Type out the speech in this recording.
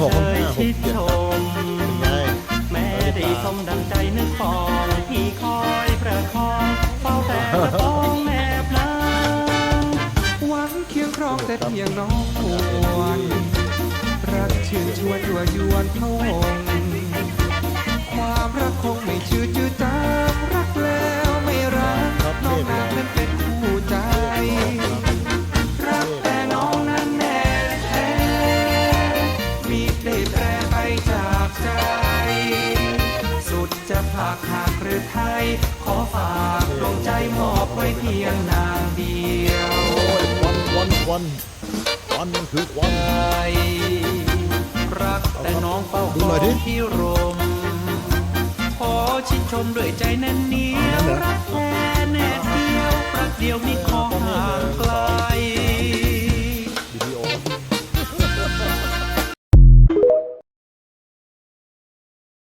หกเชห้ายหชิกดเจ็ดชมเป็นไงแม้ได้สมดังใจนึกปองที่คอยประคองเฝ้าแต่ต้องแอบหลังหวังเคียงครองแต่เพียงน้องควรรักชื่นชวนยั่วยวนพะวง จะผากหักหรือไทย ขอฝากดวงใจมอบไว้เพียงนางเดียวโอ้ยควันควันควันควันมันคือควันรักแต่น้องเฝ้าดูคหน่ออยดิงที่รมขอชิดชมด้วยใจแน่นเหนียเอาวงั้นเหรอรักแท้แน่เดียวรักเดียวไม่ขอห่างไกล